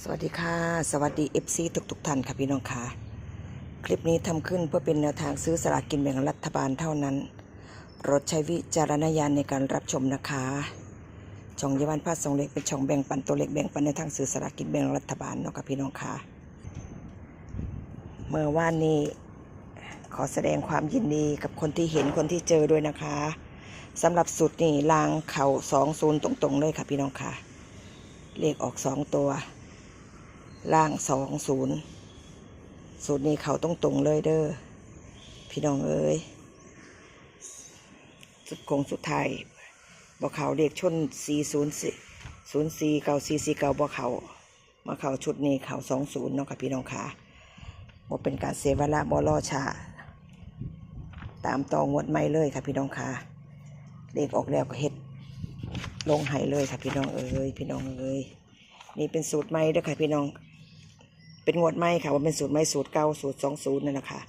สวัสดีค่ะ สวัสดี FC ทุกทุกท่านค่ะพี่น้องค่ะคลิปนี้ทำขึ้นเพื่อเป็นแนวทางซื้อสลากกินแบ่งรัฐบาลเท่านั้นโปรดใช้วิจารณญาณในการรับชมนะคะช่องยวันพาสองเล็กเป็นช่องแบ่งปันตัวเล็กแบ่งปันในทางซื้อสลากกินแบ่งรัฐบาลเนาะค่ะพี่น้องค่ะเมื่อวานนี้ขอแสดงความยินดีกับคนที่เห็นคนที่เจอด้วยนะคะสำหรับสุดนี่ลางเข่าสองศูนย์ตรงๆเลยค่ะพี่น้องค่ะเลขออกสองตัว ล่างสองศูนย์สูตรนี้เขาต้องตรงเลยเด้อพี่น้องเอ้ยสุดคงสุดท้ายบ่เขาเลขชนสี่ศูนย์ศูนย์สี่เก้าสี่สี่เก้าบ่เขามาเขาชุดนี้เขาสองศูนย์เนาะค่ะพี่น้องค่ะบ่เป็นการเสียเวลาบ่รอชาตามตองวดใหม่เลยค่ะพี่น้องค่ะเลขออกแล้วก็เฮ็ดลงไห้เลยค่ะพี่น้องเอ้ยพี่น้องเอ้ยนี่เป็นสูตรใหม่เด้อค่ะพี่น้อง เป็นงวดใหม่ค่ะว่าเป็นสูตรใหม่สูตรเก่าสูตรสองศูนย์นั่นแหละค่ะ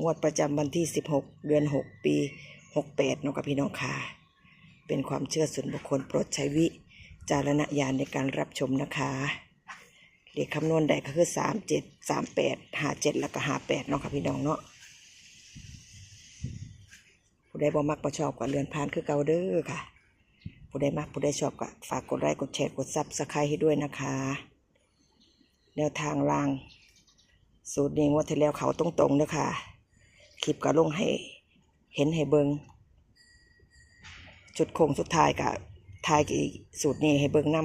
งวดประจำวันที่สิบหกเดือนหกปีหกแปดนาะค่ะพี่น้องค่ะ เป็นความเชื่อส่วนบุคคลโปรดใช้วิจารณญาณในการรับชมนะคะเลขคำนวณได้ก็คือสามเจ็ดสามแปดหาเจ็ดแล้วก็หาแปดเนาะค่ะพี่น้องเนาะผู้ใดบ่มักบ่ชอบก็เลื่อนผ่านคือเก่าเด้อค่ะ ผู้ใดมักผู้ใดชอบก็ฝากกดไลค์กดแชร์กดซับสไครต์ให้ด้วยนะคะ แนวทางราง สูตรนี้ว่าที่แล้วเขาตรงๆเด้อค่ะ คลิปก็ลงให้ เห็นให้เบิงจุดโค้งสุดท้ายกับทายกับสูตรนี้ให้เบิงนํ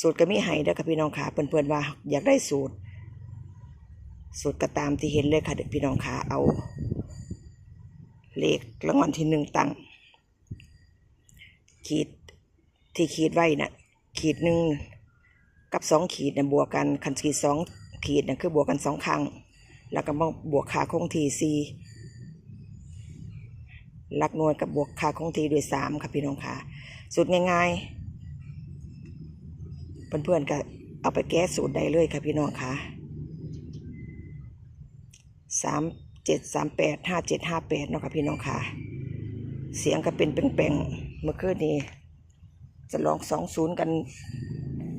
สูตรก็มีให้เด้อค่ะพี่น้องค่ะเพื่อนๆว่า อยากได้สูตร สูตรก็ตามที่เห็นเลยค่ะเด็กพี่น้องค่ะเอาเลขรางวัลที่หนึ่งตังขีดที่ขีดไว้น่ะขีดหนึ่ง กับสองขีดเนี่ยบวกกันคันขีดสองขีดเนี่ยคือบวกกันสองครั้ง แล้วก็มาบวกค่าคงทีสี่หลักหน่วยกับบวกค่าคงทีด้วยสามค่ะพี่น้องค่ะสูตรง่ายๆ เพื่อนๆก็เอาไปแก้สูตรได้เลยค่ะพี่น้องค่ะสามเจ็ดสามแปดห้าเจ็ดห้าแปดเนาะค่ะพี่น้องค่ะ เสียงก็เป็นเป่งๆเมื่อคืนนี้จะลองสองศูนย์กัน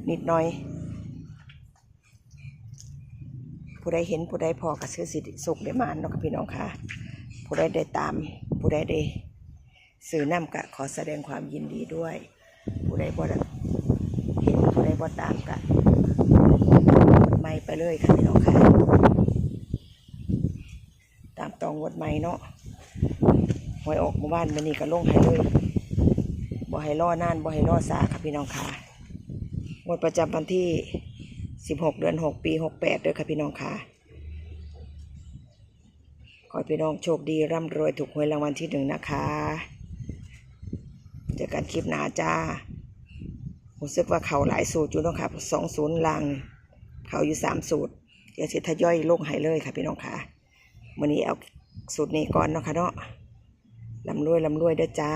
นิดหน่อย ผู้ใดเห็นผู้ใดพอกับซื้อสิทธิสุขได้มานเนาะค่ะพี่น้องค่ะ ผู้ใดได้ตาม ผู้ใดได้สื่อน้ำกะขอแสดงความยินดีด้วย ผู้ใดบ่ได้เห็นผู้ใดบ่ตามกะไม่ไปเลยค่ะพี่น้องค่ะ ตามตองวดใหม่เนาะหวยออกหมู่บ้านมันนี่ก็ลงให้เลยบ่ให้รอนานบ่ให้รอสาค่ะพี่น้องค่ะ งวดประจำวันที่ 16 เดือน 6 ปี 68 ด้วยค่ะพี่น้องค่ะ ขอให้พี่น้องโชคดีร่ำรวยถูกหวยรางวัลที่หนึ่งนะคะ เจอกันคลิปหน้าจ้ารู้สึกว่าเขาหลายสูตรอยู่เนาะค่ะสองศูนย์ลางเขาอยู่สามสูตร เดี๋ยวเสิทย่อยลงให้เลยค่ะพี่น้องค่ะวันนี้เอาสูตรนี้ก่อนเนาะค่ะเนาะลำรวยลำรวยเด้อจ้า